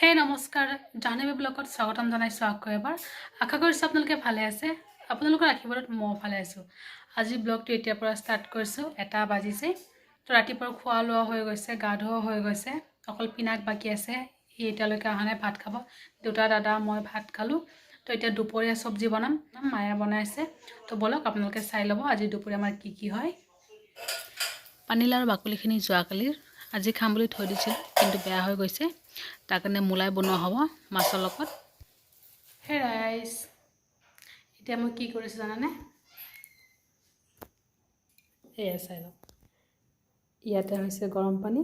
হে নমস্কাৰ জাহ্নৱী ব্লগত স্বাগতম জনাইছোঁ আকৌ এবাৰ। আশা কৰিছোঁ আপোনালোকে ভালে আছে। আপোনালোকৰ আশীৰ্বাদত মই ভালে আছোঁ। আজি ব্লগটো এতিয়াৰ পৰা ষ্টাৰ্ট কৰিছোঁ। এটা বাজিছে। তো ৰাতিপুৱা খোৱা লোৱা হৈ গৈছে, গা ধোৱা হৈ গৈছে। অকল পিনাক বাকী আছে। সি এতিয়ালৈকে অহা নাই, ভাত খাব। দেউতা দাদা, মই ভাত খালোঁ। তো এতিয়া দুপৰীয়া চব্জি বনাম। মায়ে বনাইছে। তো ব'লক, আপোনালোকে চাই ল'ব আজি দুপৰীয়া আমাৰ কি কি হয়। পানীলাওৰ বাকলিখিনি যোৱাকালিৰ। আজি খাম বুলি থৈ দিছিলোঁ কিন্তু বেয়া হৈ গৈছে। তাৰ কাৰণে মূলাই বনোৱা হ'ব মাছৰ লগত। হে ৰাইচ এতিয়া মই কি কৰিছোঁ জানানে? এয়া চাই লওক ইয়াতে হৈছে গৰম পানী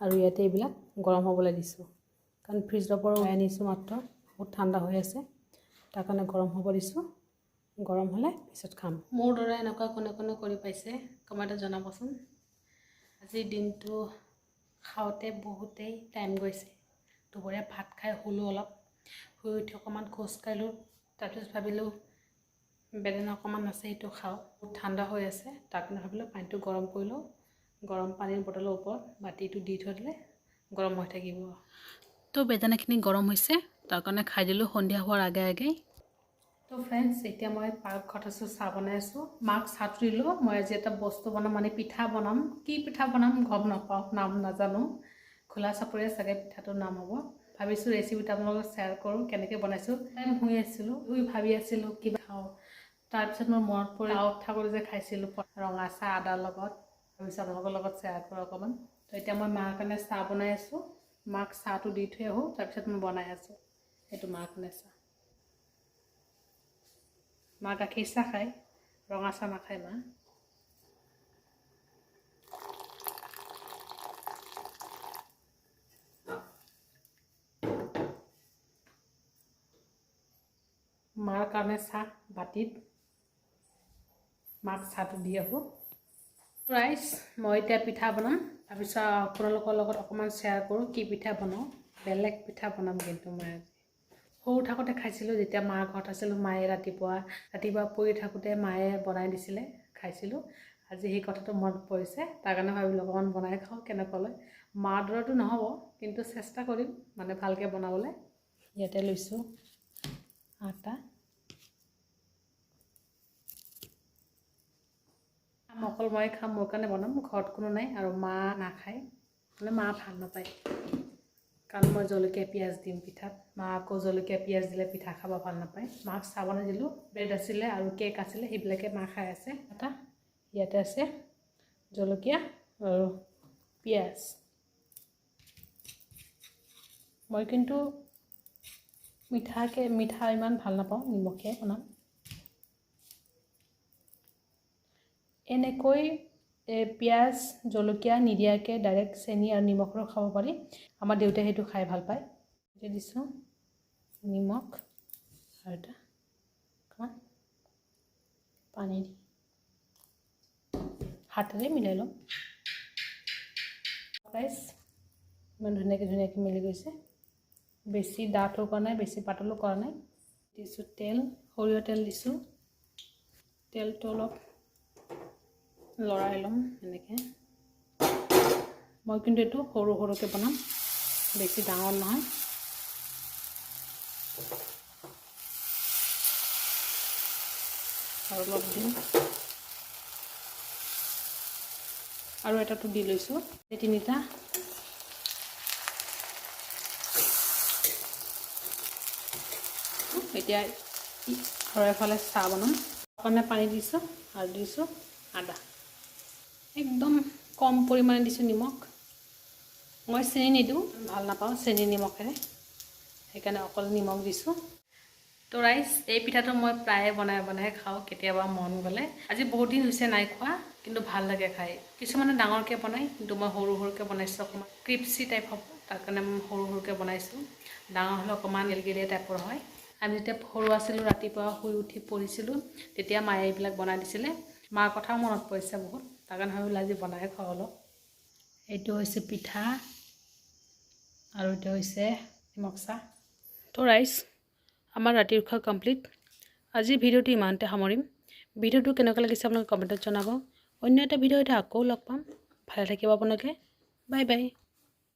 আৰু ইয়াতে এইবিলাক গৰম হ'বলৈ দিছোঁ। কাৰণ ফ্ৰিজৰ পৰা ওলাই আনিছোঁ মাত্ৰ বহুত ঠাণ্ডা হৈ আছে। তাৰ কাৰণে গৰম হ'ব দিছোঁ। গৰম হ'লে পিছত খাম। মোৰ দৰে এনেকুৱা কোনে কোনে কৰি পাইছে কমেণ্টত জনাবচোন। আজিৰ দিনটো খাওঁতে বহুতেই টাইম গৈছে। দুপৰীয়া ভাত খাই শুলোঁ অলপ। শুই উঠি অকণমান খোজকাঢ়িলোঁ তাৰপিছত ভাবিলোঁ বেদেনা অকণমান আছে সেইটো খাওঁ। ঠাণ্ডা হৈ আছে। তাৰ কাৰণে ভাবিলোঁ পানীটো গৰম কৰি লওঁ। গৰম পানীৰ বটলৰ ওপৰত বাতিটো দি থৈ দিলে গৰম হৈ থাকিব। তো বেদানাখিনি গৰম হৈছে। তাৰ কাৰণে খাই দিলোঁ। সন্ধিয়া হোৱাৰ আগে আগেই। তো ফ্ৰেণ্ডছ এতিয়া মই পাকঘৰত আছোঁ চাহ বনাই আছোঁ। মাক চাহটো দিলোঁ মই আজি এটা বস্তু বনাম মানে পিঠা বনাম। কি পিঠা বনাম গম নাপাওঁ নাম নাজানো। খোলা চাপৰিয়ে চাগে পিঠাটোৰ নাম হ'ব। ভাবিছোঁ ৰেচিপিটো আপোনালোকক শ্বেয়াৰ কৰোঁ কেনেকৈ বনাইছোঁ। টাইম শুই আছিলোঁ শুই ভাবি আছিলোঁ কিবা খাওঁ। তাৰপিছত মোৰ মনত পৰি আউট থাকোঁতে যে খাইছিলোঁ ৰঙা চাহ আদাৰ লগত। ভাবিছোঁ আপোনালোকৰ লগত শ্বেয়াৰ কৰোঁ অকণমান। তো এতিয়া মই মাৰ কাৰণে চাহ বনাই আছোঁ। মাক চাহটো দি থৈ আহোঁ তাৰপিছত মই বনাই আছোঁ। সেইটো মাৰ কাৰণে চাহ। মা গাখীৰ চাহ খায় ৰঙা চাহ নাখায় মা মাৰ কাৰণে চাহ বাতিত মাক চাহটো দি আহোঁ ৰাইচ মই এতিয়া পিঠা বনাম তাৰপিছত আপোনালোকৰ লগত অকণমান শ্বেয়াৰ কৰোঁ কি পিঠা বনাওঁ বেলেগ পিঠা বনাম কিন্তু মই আজি সৰু থাকোঁতে খাইছিলোঁ, যেতিয়া মাৰ ঘৰত আছিলোঁ, মায়ে ৰাতিপুৱা ৰাতিপুৱা পৰি থাকোঁতে মায়ে বনাই দিছিলে, খাইছিলোঁ। আজি সেই কথাটো মনত পৰিছে। তাৰ কাৰণে ভাবিলোঁ, অকণমান বনাই খাওঁ কেনেকুৱা লয় মাৰ দৰেতো নহ'ব, কিন্তু চেষ্টা কৰিম মানে ভালকৈ বনাবলৈ। ইয়াতে লৈছোঁ আটা। অকল মই খাম, মোৰ কাৰণে বনাম ঘৰত কোনো নাই আৰু মা নাখায়। মানে মা ভালো নাপায়। কাৰণ মই জলকীয়া পিঁয়াজ দিম পিঠাত মা আকৌ জলকীয়া পিঁয়াজ দিলে পিঠা খাব ভালো নাপায়। মাক চাহ বনাই দিলোঁ ব্ৰেড আছিলে আৰু কেক আছিলে, সেইবিলাকে মা খাই আছে। এটা, ইয়াতে আছে জলকীয়া আৰু পিঁয়াজ। মই কিন্তু মিঠাকৈ, মিঠা ইমান ভালো নাপাওঁ, নিমখীয়াই বনাম এনেকৈ পিঁয়াজ, জলকীয়া নিদিয়াকৈ ডাইৰেক্ট চেনি আৰু নিমখৰো খাব পাৰি। আমাৰ দেউতাই সেইটো খাই ভালো পায়। এতিয়া দিছোঁ নিমখ আৰু এটা অকণমান পানী দি। হাতেৰে মিলাই ল'ম ৰাইচ ইমান ধুনীয়াকৈ ধুনীয়াকৈ মিলি গৈছে। বেছি ডাঠো কৰা নাই, বেছি পাতলো কৰা নাই। দিছোঁ তেল, সৰিয়হ তেল দিছোঁ। তেলটো অলপ লৰাই ল'ম, এনেকৈ। মই কিন্তু এইটো সৰু সৰুকৈ বনাম, বেছি ডাঙৰ নহয়। আৰু অলপ দিম। আৰু এটাটো দি লৈছোঁ, এই তিনিটা। এতিয়া আৰু এফালে চাহ বনাম। অকণে পানী দিছোঁ আৰু দিছোঁ আদা। একদম কম পৰিমাণে দিছোঁ নিমখ। মই চেনি নিদিওঁ, ভালো নাপাওঁ চেনি নিমখেৰে। সেইকাৰণে অকল নিমখ দিছোঁ। তো ৰাইচ, এই পিঠাটো মই প্ৰায়ে বনাই বনাই খাওঁ, কেতিয়াবা মন গ'লে। আজি বহুত দিন হৈছে নাই খোৱা, কিন্তু ভালো লাগে খাই। কিছুমানে ডাঙৰকৈ বনায়, কিন্তু মই সৰু সৰুকৈ বনাইছোঁ অকণমান। ক্ৰিপচি টাইপ হ'ব, তাৰ কাৰণে সৰু সৰুকৈ বনাইছোঁ। ডাঙৰ হ'লে অকণমান গেলগেলীয়া টাইপৰ হয়। আমি যেতিয়া সৰু আছিলোঁ, ৰাতিপুৱা শুই উঠি পঢ়িছিলোঁ, তেতিয়া মায়ে এইবিলাক বনাই দিছিলে। মাৰ কথাও মনত পৰিছে বহুত। তাৰ কাৰণে ভাবিলোঁ আজি বনাই খাওঁ অলপ এইটো হৈছে পিঠা আৰু এইটো হৈছে নিমখ চাহ। তো ৰাইচ আমাৰ ৰাতিৰ খোৱা কমপ্লিট। আজিৰ ভিডিঅ'টো ইমানতে সামৰিম। ভিডিঅ'টো কেনেকুৱা লাগিছে আপোনালোকে কমেণ্টত জনাব। অন্য এটা ভিডিঅ' এটা আকৌ লগ পাম। ভালে থাকিব আপোনালোকে। Bye bye.